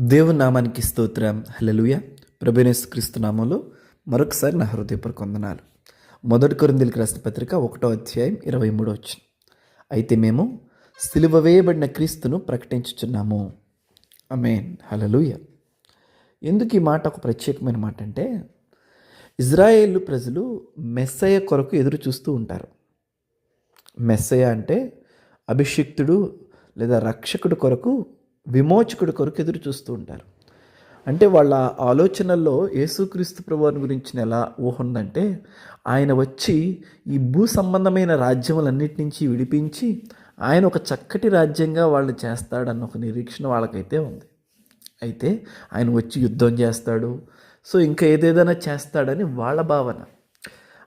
దేవుని నామానికి స్తోత్రం హలలుయ ప్రభేనేస్ క్రీస్తు నామంలో మరొకసారి నా హృదయపూర్వక వందనాలు. మొదటి కొరిందులకు రాసిన పత్రిక ఒకటో అధ్యాయం ఇరవై మూడో వచ్చింది అయితే మేము సిలువ వేయబడిన క్రీస్తును ప్రకటించుచున్నాము. అమేన్ హలలుయ ఎందుకు ఈ మాట ఒక ప్రత్యేకమైన మాట అంటే ఇజ్రాయేల్ ప్రజలు మెస్సయ కొరకు ఎదురు చూస్తూ ఉంటారు. మెస్సయ అంటే అభిషిక్తుడు లేదా రక్షకుడు కొరకు విమోచకుడు కొరకు ఎదురు చూస్తూ ఉంటారు. అంటే వాళ్ళ ఆలోచనల్లో యేసుక్రీస్తు ప్రభువాని గురించిన ఎలా ఊహ ఉందంటే ఆయన వచ్చి ఈ భూ సంబంధమైన రాజ్యములన్నిటి నుంచి విడిపించి ఆయన ఒక చక్కటి రాజ్యంగా వాళ్ళు చేస్తాడన్న ఒక నిరీక్షణ వాళ్ళకైతే ఉంది. అయితే ఆయన వచ్చి యుద్ధం చేస్తాడు. సో ఇంకా ఏదేదైనా చేస్తాడని వాళ్ళ భావన.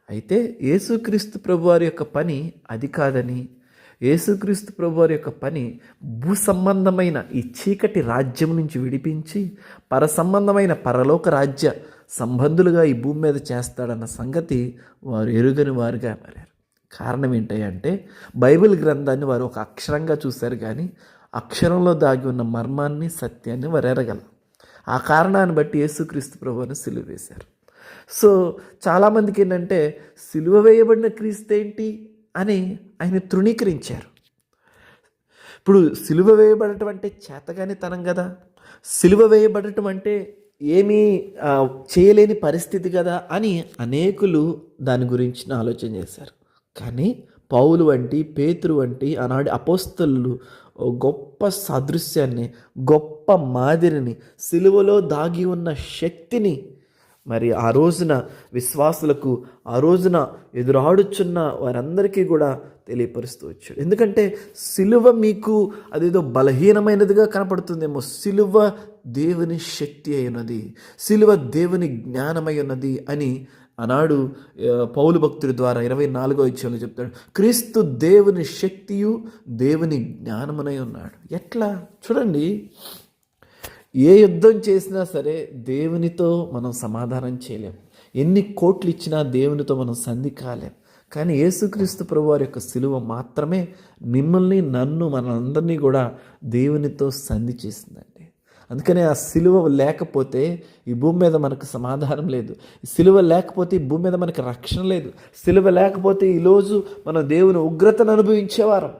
అయితే యేసుక్రీస్తు ప్రభువారి యొక్క పని అది కాదని యేసుక్రీస్తు ప్రభువారి యొక్క పని భూ సంబంధమైన ఈ చీకటి రాజ్యం నుంచి విడిపించి పర సంబంధమైన పరలోక రాజ్య సంబంధులుగా ఈ భూమి మీద చేస్తాడన్న సంగతి వారు ఎరుగని వారుగా మారారు. కారణం ఏంటంటే బైబిల్ గ్రంథాన్ని వారు ఒక అక్షరంగా చూశారు కానీ అక్షరంలో దాగి ఉన్న మర్మాన్ని సత్యాన్ని వారు ఎరగల. ఆ కారణాన్ని బట్టి యేసుక్రీస్తు ప్రభువుని సిలువ వేశారు. సో చాలామందికి ఏంటంటే సిలువ వేయబడిన క్రీస్తు ఏంటి? అని ఆయన తృణీకరించారు. ఇప్పుడు సిలువ వేయబడటం అంటే చేతగాని తనం కదా. సిలువ వేయబడటం అంటే ఏమీ చేయలేని పరిస్థితి కదా అని అనేకులు దాని గురించి ఆలోచన చేశారు. కానీ పౌలు వంటి పేతురు వంటి ఆనాడు అపోస్తలు గొప్ప సాదృశ్యాన్ని గొప్ప మాదిరిని సిలువలో దాగి ఉన్న శక్తిని మరి ఆ రోజున విశ్వాసులకు ఆ రోజున ఎదురాడుచున్న వారందరికీ కూడా తెలియపరుస్తూ వచ్చాడు. ఎందుకంటే సిలువ మీకు అదేదో బలహీనమైనదిగా కనపడుతుందేమో సిలువ దేవుని శక్తి అయి ఉన్నది సిలువ దేవుని జ్ఞానమై ఉన్నది అని ఆనాడు పౌలు భక్తుడి ద్వారా ఇరవై నాలుగో ఇచ్చేలో చెప్తాడు. క్రీస్తు దేవుని శక్తియు దేవుని జ్ఞానమునై ఉన్నాడు. ఎట్లా? చూడండి. ఏ యుద్ధం చేసినా సరే దేవునితో మనం సమాధానం చేయలేం. ఎన్ని కోట్లు ఇచ్చినా దేవునితో మనం సంధి కాలేం. కానీ యేసుక్రీస్తు ప్రభువారి యొక్క సిలువ మాత్రమే మిమ్మల్ని నన్ను మనందరినీ కూడా దేవునితో సంధి చేసిందండి. అందుకనే ఆ సిలువ లేకపోతే ఈ భూమి మీద మనకు సమాధానం లేదు. సిలువ లేకపోతే ఈ భూమి మీద మనకు రక్షణ లేదు. సిలువ లేకపోతే ఈరోజు మనం దేవుని ఉగ్రతను అనుభవించేవారం.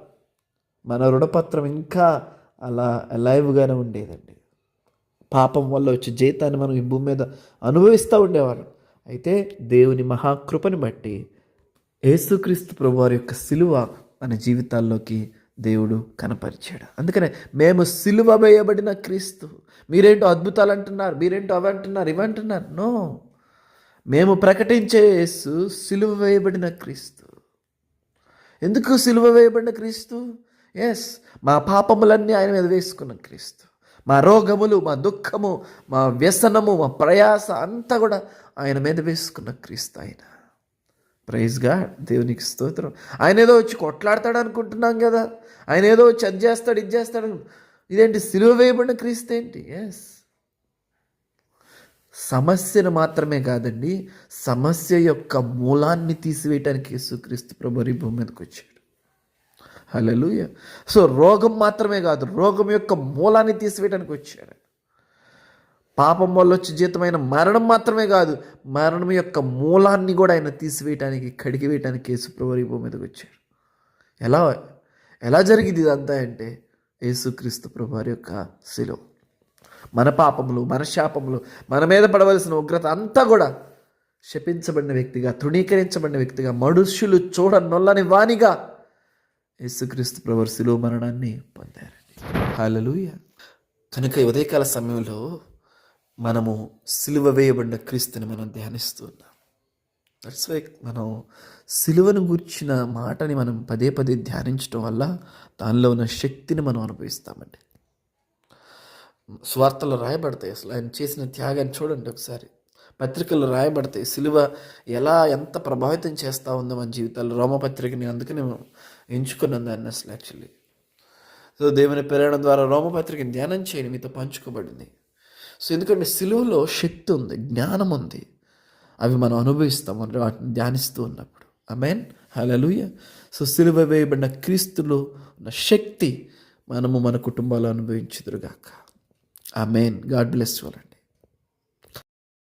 మన రుణపత్రం ఇంకా అలా లైవ్గానే ఉండేదండి. పాపం వల్ల వచ్చే జీతాన్ని మనం ఈ భూమి మీద అనుభవిస్తూ ఉండేవాళ్ళం అయితే దేవుని మహాకృపని బట్టి యేసుక్రీస్తు ప్రభువారి యొక్క సిలువ మన జీవితాల్లోకి దేవుడు కనపరిచాడు. అందుకనే మేము సిలువ వేయబడిన క్రీస్తు. మీరేంటో అద్భుతాలు అంటున్నారు మీరేంటో అవి అంటున్నారు ఇవి అంటున్నారు? నో. మేము ప్రకటించే యేసు సిలువ వేయబడిన క్రీస్తు. ఎందుకు సిలువ వేయబడిన క్రీస్తు? ఎస్ మా పాపములన్నీ ఆయన మీద వేసుకున్న క్రీస్తు. మా రోగములు మా దుఃఖము మా వ్యసనము మా ప్రయాస అంతా కూడా ఆయన మీద వేసుకున్న క్రీస్తు ఆయన. ప్రైజ్గా దేవునికి స్తోత్రం. ఆయన ఏదో వచ్చి కొట్లాడతాడు అనుకుంటున్నాం కదా. ఆయన ఏదో వచ్చి అది చేస్తాడు ఇది చేస్తాడు ఇదేంటి సిలువ వేయబడిన క్రీస్తు ఏంటి? ఎస్ సమస్యను మాత్రమే కాదండి సమస్య యొక్క మూలాన్ని తీసివేయటానికి యేసుక్రీస్తు ప్రభు ఈ భూమి మీదకి వచ్చాడు. హలలుయ సో రోగం మాత్రమే కాదు రోగం యొక్క మూలాన్ని తీసివేయడానికి వచ్చాడు. పాపం వల్ల వచ్చే జీతమైన మరణం మాత్రమే కాదు మరణం యొక్క మూలాన్ని కూడా ఆయన తీసివేయటానికి కడిగి వేయటానికి యేసుప్రభు భూమి మీదకి వచ్చాడు. ఎలా ఎలా జరిగింది ఇదంతా అంటే యేసుక్రీస్తు ప్రభు యొక్క శిలో మన పాపములు మన శాపములు మన మీద పడవలసిన ఉగ్రత అంతా కూడా శపించబడిన వ్యక్తిగా తృణీకరించబడిన వ్యక్తిగా మనుష్యులు చూడ నొల్లని వానిగా యేసుక్రీస్తు ప్రభు శిలువ మరణాన్ని పొందారండి. హాలలుయ కనుక ఈ ఉదయకాల సమయంలో మనము సిలువ వేయబడిన క్రీస్తుని మనం ధ్యానిస్తూ ఉన్నాం. దట్స్ వై మనం సిలువను గూర్చిన మాటని మనం పదే పదే ధ్యానించడం వల్ల దానిలో ఉన్న శక్తిని మనం అనుభవిస్తామండి. స్వార్థలు రాయబడతాయి. అసలు ఆయన చేసిన త్యాగాన్ని చూడండి ఒకసారి. పత్రికలు రాయబడతాయి. సిలువ ఎలా ఎంత ప్రభావితం చేస్తూ ఉందో మన జీవితాలు రోమపత్రికని అందుకని ఎంచుకున్నాను దాన్ని అసలు యాక్చువల్లీ. సో దేవుని ప్రేరణ ద్వారా రోమపత్రికని ధ్యానం చేయని మీతో పంచుకోబడింది. సో ఎందుకంటే సిలువలో శక్తి ఉంది జ్ఞానం ఉంది. అవి మనం అనుభవిస్తాం వాటిని ధ్యానిస్తూ ఉన్నప్పుడు. అమెన్ హలలుయ సో సిలువ వేయబడిన క్రీస్తులో ఉన్న శక్తి మనము మన కుటుంబాలు అనుభవించుదురుగాక. ఆ మెయిన్ గాడ్ బ్లెస్ వాళ్ళండి